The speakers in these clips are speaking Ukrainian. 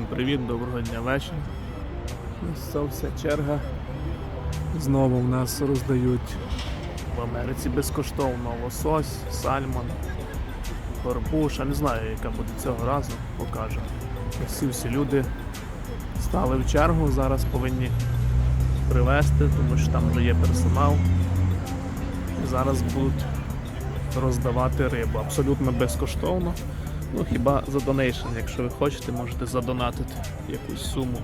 привіт, доброго дня вечір. Ось це вся черга. Знову в нас роздають в Америці безкоштовно лосось, сальмон, горбуш. Я не знаю, яка буде цього разу, покажу. Ці всі люди стали в чергу, зараз повинні привезти, тому що там вже є персонал. І зараз будуть роздавати рибу. Абсолютно безкоштовно. Ну, хіба за донейшн, якщо ви хочете, можете задонатити якусь суму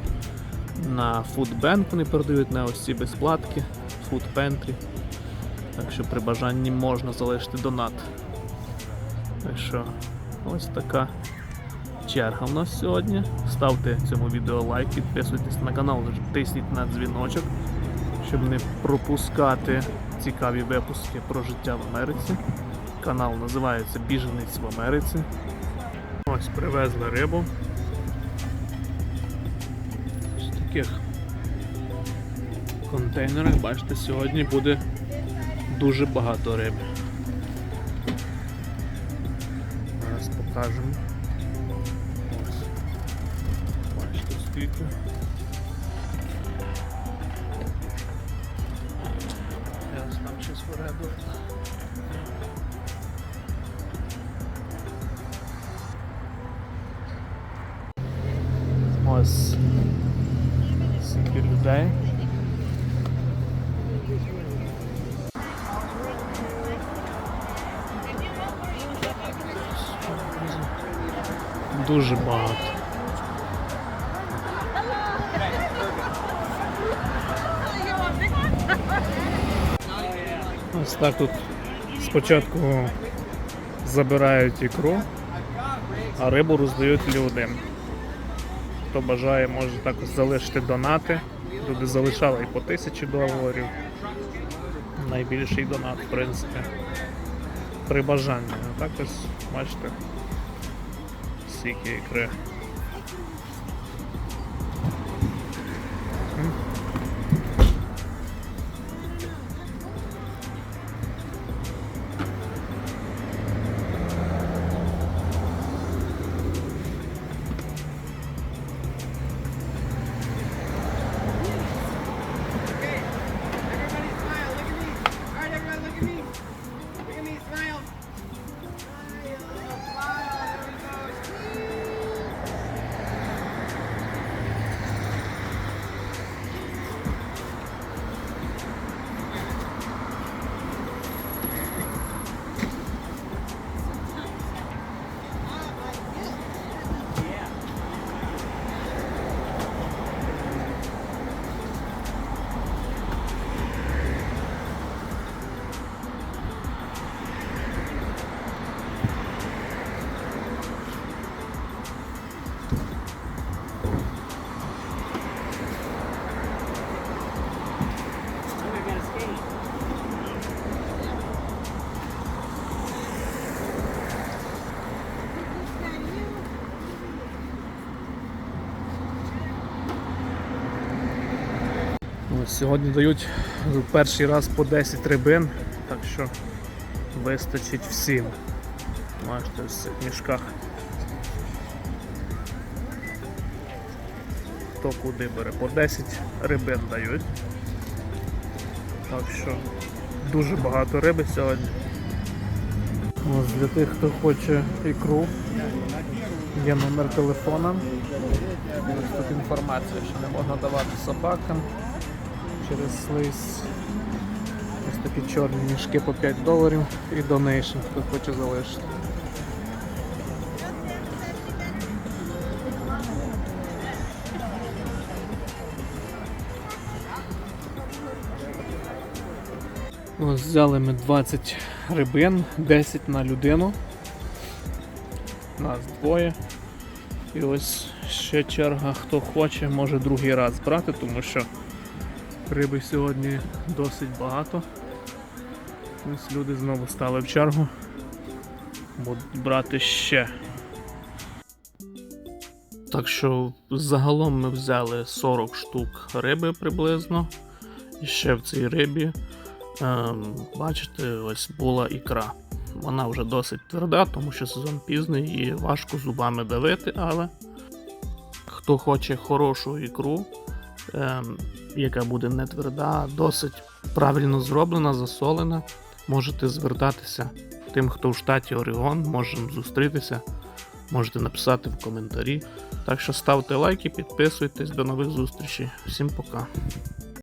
на Foodbank вони передають на ось ці безплатки, Pantry. Так що при бажанні можна залишити донат. Так що ось така черга в нас сьогодні. Ставте цьому відео лайк, підписуйтесь на канал, тисніть на дзвіночок, щоб не пропускати цікаві випуски про життя в Америці. Канал називається Біженець в Америці. Ось привезли рибу. З таких контейнерах, бачите, сьогодні буде дуже багато риби. Зараз покажемо. Ось. Бачите скільки. Зараз там щось виреду. Ось скільки людей. Дуже багато. Ось так тут спочатку забирають ікру, а рибу роздають людям. Хто бажає, може також залишити донати. Люди залишали і по тисячі доларів. Найбільший донат, в принципі. При бажанні. А також, бачите, скільки ікри. Сьогодні дають перший раз по 10 рибин, так що вистачить всім. Бачите, в цих мішках. Хто куди бере, по 10 рибин дають. Так що дуже багато риби сьогодні. Ось для тих, хто хоче ікру, є номер телефона. Ось тут інформація, що не можна давати собакам через слизь. Ось такі чорні мішки по 5 доларів і донейшн, хто хоче залишити. Ось взяли ми 20 рибин, 10 на людину. Нас двоє. І ось ще черга, хто хоче, може другий раз брати, тому що риби сьогодні досить багато. Ось люди знову стали в чергу. Будуть брати ще. Так що загалом ми взяли 40 штук риби приблизно. І ще в цій рибі, ем, бачите, ось була ікра. Вона вже досить тверда, тому що сезон пізний і важко зубами давити, але Хто хоче хорошу ікру, яка буде не тверда, досить правильно зроблена, засолена, можете звертатися тим, хто в штаті Орегон, можемо зустрітися, можете написати в коментарі. Так що ставте лайки, підписуйтесь, до нових зустрічей. Всім пока.